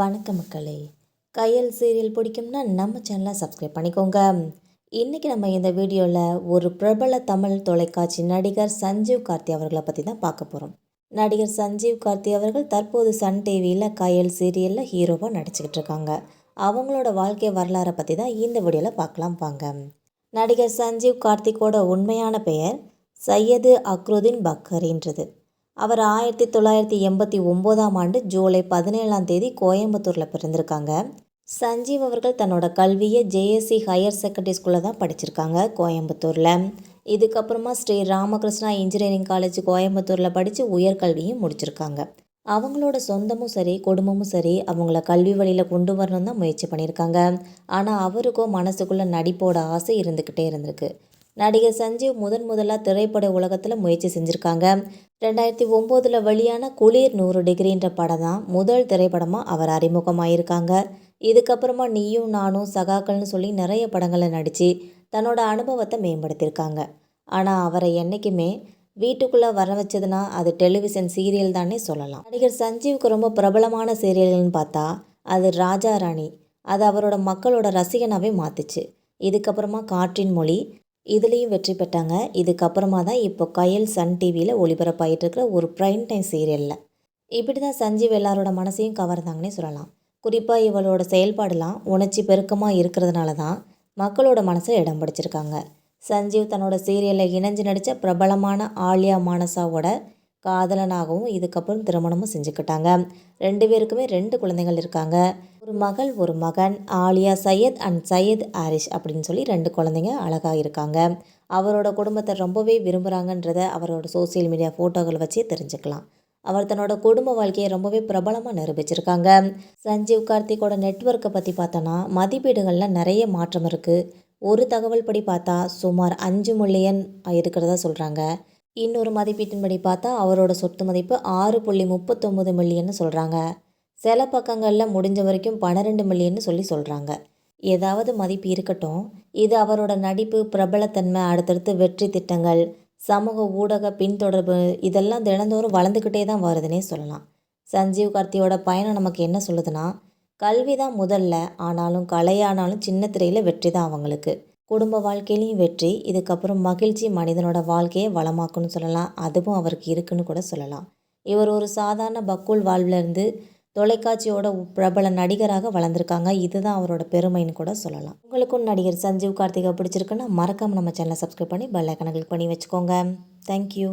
வணக்கம் மக்களே. கையல் சீரியல் பிடிக்கும்னா நம்ம சேனலை சப்ஸ்கிரைப் பண்ணிக்கோங்க. இன்றைக்கி நம்ம இந்த வீடியோவில் ஒரு பிரபல தமிழ் தொலைக்காட்சி நடிகர் சஞ்சீவ் கார்த்தி அவர்களை பற்றி தான் பார்க்க போகிறோம் நடிகர் சஞ்சீவ் கார்த்தி அவர்கள் தற்போது சன் டிவியில் கையல் சீரியலில் ஹீரோவாக நடிச்சுக்கிட்டு இருக்காங்க. அவங்களோட வாழ்க்கை வரலாறை பற்றி தான் இந்த வீடியோவில் பார்க்கலாம் வாங்க. நடிகர் சஞ்சீவ் கார்த்திக்கோட உண்மையான பெயர் சையது அக்ருதீன் பக்கரின்றது. அவர் ஆயிரத்தி தொள்ளாயிரத்தி எண்பத்தி ஒம்போதாம் ஆண்டு ஜூலை பதினேழாம் தேதி கோயம்புத்தூரில் பிறந்திருக்காங்க. சஞ்சீவ் அவர்கள் தன்னோட கல்வியை ஜேஎஸ்சி ஹையர் செகண்டரி ஸ்கூலில் தான் படிச்சிருக்காங்க கோயம்புத்தூரில். இதுக்கப்புறமா ஸ்ரீ ராமகிருஷ்ணா இன்ஜினியரிங் காலேஜ் கோயம்புத்தூரில் படித்து உயர்கல்வியும் முடிச்சிருக்காங்க. அவங்களோட சொந்தமும் சரி குடும்பமும் சரி அவங்கள கல்வி வழியில் கொண்டு வரணும் தான் முயற்சி பண்ணியிருக்காங்க. ஆனால் அவருக்கும் மனசுக்குள்ளே நடிப்போட ஆசை இருந்துக்கிட்டே இருந்திருக்கு. நடிகர் சஞ்சீவ் முதன் முதலாக திரைப்பட உலகத்தில் முயற்சி செஞ்சுருக்காங்க. ரெண்டாயிரத்தி ஒம்போதில் வெளியான குளிர் நூறு டிகிரின்ற படம் தான் முதல் திரைப்படமாக அவர் அறிமுகமாயிருக்காங்க. இதுக்கப்புறமா நீயும் நானும் சகாக்கள்னு சொல்லி நிறைய படங்களில் நடித்து தன்னோட அனுபவத்தை மேம்படுத்தியிருக்காங்க. ஆனால் அவரை என்றைக்குமே வீட்டுக்குள்ளே வர வச்சதுன்னா அது டெலிவிஷன் சீரியல் தானே சொல்லலாம். நடிகர் சஞ்சீவுக்கு ரொம்ப பிரபலமான சீரியல்கள்னு பார்த்தா அது ராஜா ராணி. அது அவரோட மக்களோட ரசிகனாகவே மாற்றுச்சு இதுக்கப்புறமா காற்றின் மொழி இதுலேயும் வெற்றி பெற்றாங்க. இதுக்கப்புறமா தான் இப்போ கயல் சன் டிவியில் ஒளிபரப்பாகிட்டு இருக்கிற ஒரு ப்ரைம் டைம் சீரியலில் இப்படி தான் சஞ்சீவ் எல்லாரோட மனசையும் கவர்ந்தாங்கன்னே சொல்லலாம். குறிப்பாக இவளோட செயல்பாடெல்லாம் உணர்ச்சி பெருக்கமாக இருக்கிறதுனால தான் மக்களோட மனசை இடம் பிடிச்சிருக்காங்க. சஞ்சீவ் தன்னோட சீரியலில் இணைஞ்சு நடித்த பிரபலமான ஆலியா மானசாவோட காதலனாகவும் இதுக்கப்புறம் திருமணமும் செஞ்சுக்கிட்டாங்க. ரெண்டு பேருக்குமே ரெண்டு குழந்தைகள் இருக்காங்க. ஒரு மகள் ஒரு மகன் ஆலியா சையத் அண்ட் சையத் ஆரிஷ் அப்படின்னு சொல்லி ரெண்டு குழந்தைங்க அழகாக இருக்காங்க. அவரோட குடும்பத்தை ரொம்பவே விரும்புகிறாங்கன்றத அவரோட சோசியல் மீடியா ஃபோட்டோகள் வச்சே தெரிஞ்சுக்கலாம். அவர் தன்னோட குடும்ப வாழ்க்கையை ரொம்பவே பிரபலமாக நிரூபிச்சிருக்காங்க. சஞ்சீவ் கார்த்திகோட நெட்ஒர்க்கை பற்றி பார்த்தோன்னா மதிப்பீடுகளில் நிறைய மாற்றம் இருக்குது ஒரு தகவல் படி பார்த்தா சுமார் அஞ்சு மில்லியன் இருக்கிறதா சொல்கிறாங்க இன்னொரு மதிப்பீட்டின்படி பார்த்தா அவரோட சொத்து மதிப்பு ஆறு புள்ளி முப்பத்தொம்பது மில்லியன்னு சொல்கிறாங்க சில பக்கங்களில் முடிஞ்ச வரைக்கும் பன்னிரெண்டு மில்லியன்னு சொல்லி சொல்கிறாங்க ஏதாவது மதிப்பு இருக்கட்டும். இது அவரோட நடிப்பு பிரபலத்தன்மை அடுத்தடுத்து வெற்றி திட்டங்கள் சமூக ஊடக பின்தொடர்பு இதெல்லாம் தினந்தோறும் வளர்ந்துக்கிட்டே தான் வருதுன்னே சொல்லலாம். சஞ்சீவ் கார்த்தியோட பயணம் நமக்கு என்ன சொல்லுதுன்னா கல்வி தான் முதல்ல ஆனாலும் கலையானாலும் சின்ன திரையில் வெற்றி தான் அவங்களுக்கு. குடும்ப வாழ்க்கையிலையும் வெற்றி இதுக்கப்புறம் மகிழ்ச்சி மனிதனோட வாழ்க்கையை வளமாக்குன்னு சொல்லலாம். அதுவும் அவருக்கு இருக்குன்னு கூட சொல்லலாம். இவர் ஒரு சாதாரண பக்குள் வாழ்விலேருந்து தொலைக்காட்சியோட பிரபல நடிகராக வளர்ந்துருக்காங்க. இதுதான் அவரோட பெருமைன்னு கூட சொல்லலாம். உங்களுக்கும் நடிகர் சஞ்சீவ் கார்த்திகா பிடிச்சிருக்குன்னா மறக்காமல் நம்ம சேனலை சப்ஸ்கிரைப் பண்ணி பெல் ஐக்கனை கிளிக் பண்ணி வச்சுக்கோங்க. தேங்க்யூ